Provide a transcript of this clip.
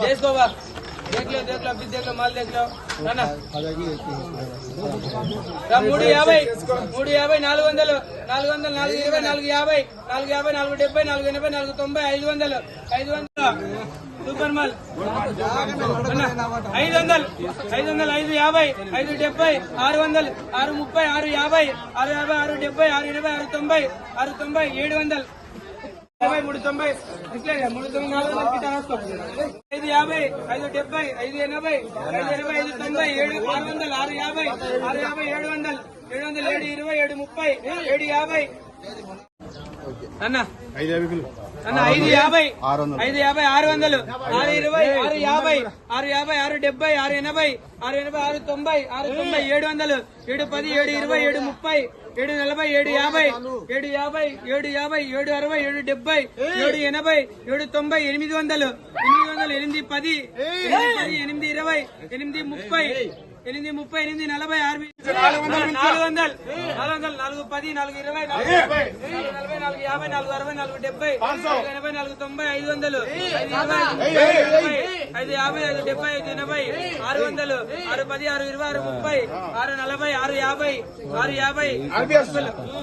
చేసుకో బా देख लो देख लो अभी देख लो माल देख लो ना ना రా, మూడు యాభై మూడు యాభై నాలుగు వందలు నాలుగు వందలు నాలుగు ఇరవై నాలుగు యాభై నాలుగు యాభై నాలుగు డెబ్బై నాలుగు ఎనభై నాలుగు తొంభై ఐదు వందలు ఐదు వందలు సూపర్ మాల్ అన్న, ఐదు వందలు ఐదు వందలు ఐదు యాభై ఐదు డెబ్బై ఆరు వందలు ఆరు ముప్పై ఆరు యాభై ఆరు యాభై ఆరు డెబ్బై ఆరు ఎనభై ఆరు తొంభై ఆరు తొంభై ఏడు వందలు యాభై మూడు తొంభై ఇట్లా మూడు తొంభై నాలుగు వందలు గిట్ట ఐదు యాభై ఐదు డెబ్బై ఐదు ఎనభై ఐదు ఎనభై ఐదు తొంభై ఏడు ఆరు వందలు ఆరు యాభై ఆరు యాభై ఏడు వందలు ఏడు వందలు ఏడు ఇరవై ఏడు ముప్పై ఏడు యాభై. అన్న ఐదు యాభై ఐదు యాభై. వందలు. ఐదు యాభై ఆరు వందలు. ఆరు ఇరవై ఆరు యాభై ఆరు యాభై ఆరు డెబ్బై ఆరు ఎనభై ఆరు ఎనభై ఆరు తొంభై ఆరు తొంభై ఏడు వందలు. ఏడు పది ఏడు ఇరవై ఏడు ముప్పై ఏడు నలభై ఏడు యాభై ఏడు యాభై ఏడు యాభై ఏడు అరవై ఏడు డెబ్బై ఏడు ఎనభై ఏడు తొంభై ఎనిమిది వందలు. ఎనిమిది వందలు ఎనిమిది పది ఎనిమిది పది ఎనిమిది ఇరవై ఎనిమిది ముప్పై ఎనిమిది ముప్పై ఎనిమిది నలభై ఆరు నాలుగు వందలు నాలుగు వందలు నాలుగు పది నాలుగు ఇరవై నాలుగు యాభై, నాలుగు నాలుగు యాభై నాలుగు అరవై నాలుగు డెబ్బై ఎనభై నాలుగు తొంభై ఐదు వందలు. ఐదు యాభై ఐదు డెబ్బై ఐదు ఎనభై ఆరు వందలు ఆరు పది ఆరు ఇరవై ఆరు ముప్పై ఆరు నలభై ఆరు యాభై ఆరు యాభై.